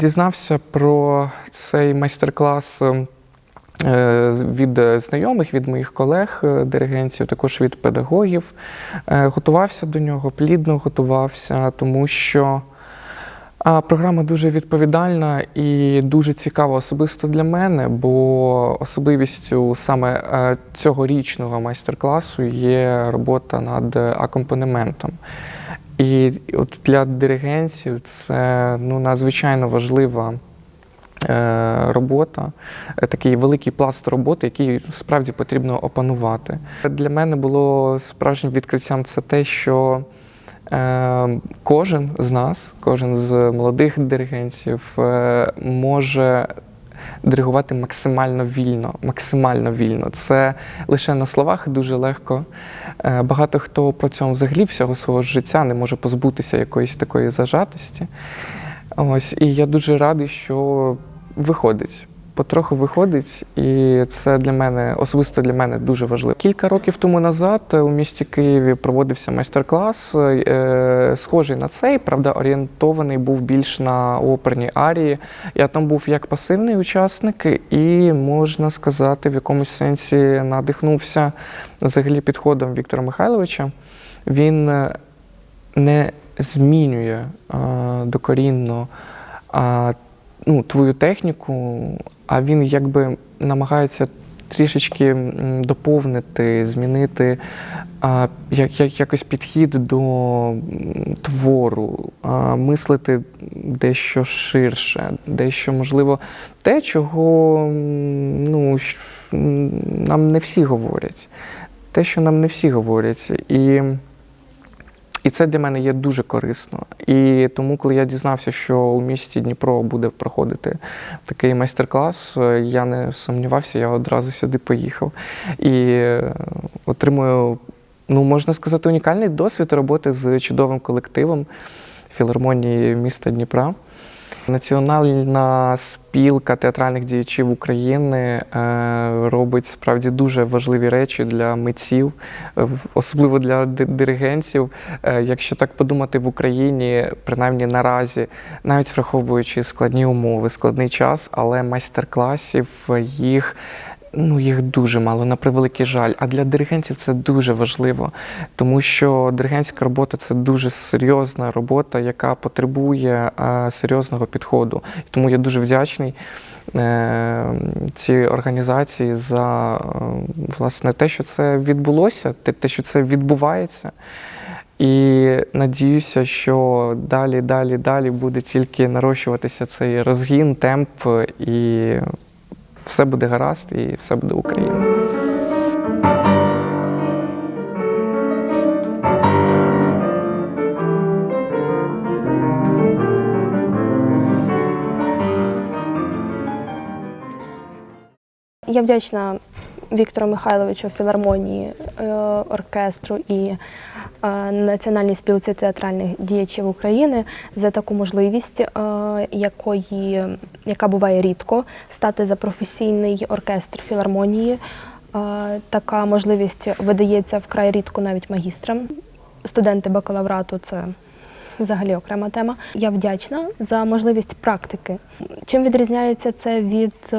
Дізнався про цей майстер-клас е, від знайомих, від моїх колег, е, диригентів, також від педагогів. Е, Готувався до нього, плідно готувався, тому що програма дуже відповідальна і дуже цікава особисто для мене, бо особливістю саме цьогорічного майстер-класу є робота над акомпанементом. І от для диригентів це ну, надзвичайно важлива е, робота, е, такий великий пласт роботи, який справді потрібно опанувати. Для мене було справжнім відкриттям це те, що е, кожен з нас, кожен з молодих диригентів може диригувати максимально вільно, максимально вільно. Це лише на словах дуже легко. Е, Багато хто про цьому взагалі всього свого життя не може позбутися якоїсь такої зажатості. Ось, і я дуже радий, що виходить. Потроху виходить, і це для мене особисто для мене дуже важливо. Кілька років тому назад у місті Києві проводився майстер-клас, е, схожий на цей, правда, орієнтований був більш на оперні арії. Я там був як пасивний учасник, і можна сказати, в якомусь сенсі надихнувся взагалі підходом Віктора Михайловича. Він е, не змінює е, докорінно а, ну, твою техніку, а він якби намагається трішечки доповнити, змінити а, як, як, якось підхід до твору, а, мислити дещо ширше, дещо, можливо, те, чого ну, нам не всі говорять. Те, що нам не всі говорять. І і це для мене є дуже корисно. І тому, коли я дізнався, що у місті Дніпро буде проходити такий майстер-клас, е, я не сумнівався, я одразу сюди поїхав. І е, отримую, ну можна сказати, унікальний досвід роботи з чудовим колективом філармонії міста Дніпра. Національна спілка театральних діячів України е, робить справді дуже важливі речі для митців, е, особливо для диригентів. Е, Якщо так подумати в Україні, принаймні наразі, навіть враховуючи складні умови, складний час, але майстер-класів їх. Ну, їх дуже мало, на превеликий жаль. А для диригентів це дуже важливо, тому що диригентська робота це дуже серйозна робота, яка потребує е, серйозного підходу. Тому я дуже вдячний е, цій організації за е, власне те, що це відбулося, те, що це відбувається. І надіюся, що далі, далі, далі буде тільки нарощуватися цей розгін, темп, і все буде гаразд, і все буде Україна. Я вдячна Віктору Михайловичу, філармонії, е, оркестру і Національній спілці театральних діячів України за таку можливість, е, якої, яка буває рідко, стати за професійний оркестр філармонії. Е, Така можливість видається вкрай рідко навіть магістрам. Студенти бакалаврату це взагалі окрема тема. Я вдячна за можливість практики. Чим відрізняється це від е,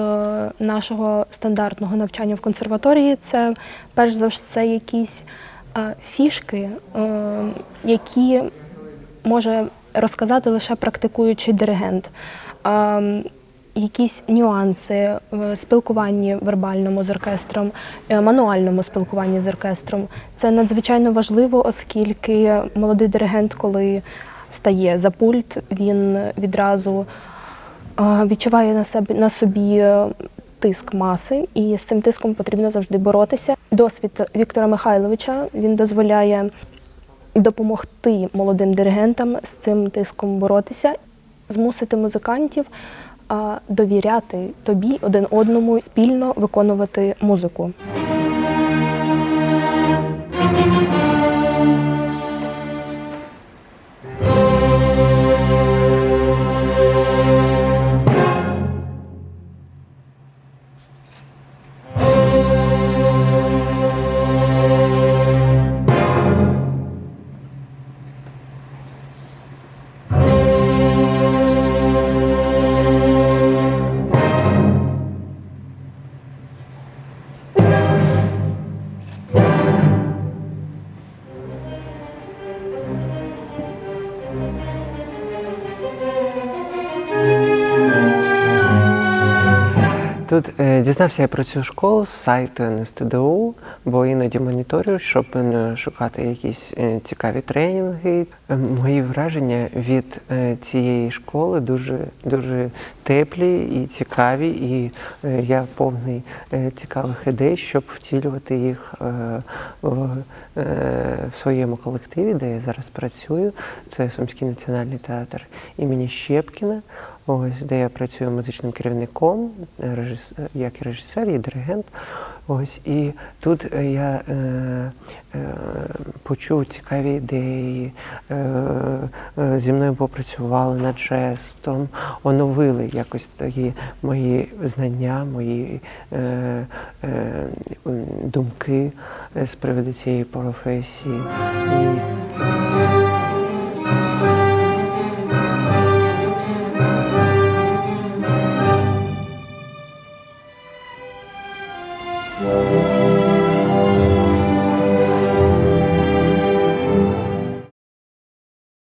нашого стандартного навчання в консерваторії? Це перш за все якісь е, фішки, е, які може розказати лише практикуючий диригент. Е, Якісь нюанси в спілкуванні вербальному з оркестром, е, мануальному спілкуванні з оркестром. Це надзвичайно важливо, оскільки молодий диригент, коли стає за пульт, він відразу е, відчуває на собі е, тиск маси, і з цим тиском потрібно завжди боротися. Досвід Віктора Михайловича він дозволяє допомогти молодим диригентам з цим тиском боротися, змусити музикантів довіряти тобі один одному спільно виконувати музику. Тут е, дізнався я про цю школу з сайту НСТДУ, бо іноді моніторю, щоб е, шукати якісь е, цікаві тренінги. Е, Мої враження від е, цієї школи дуже дуже теплі і цікаві, і е, я повний е, цікавих ідей, щоб втілювати їх е, в, е, в своєму колективі, де я зараз працюю. Це Сумський національний театр імені Щепкіна. Ось де я працюю музичним керівником, як і режисер, і диригент. Ось і тут е, я е, е, почув цікаві ідеї, е, е, зі мною попрацювали над жестом, оновили якось такі мої знання, мої е, е, думки з приводу цієї професії. І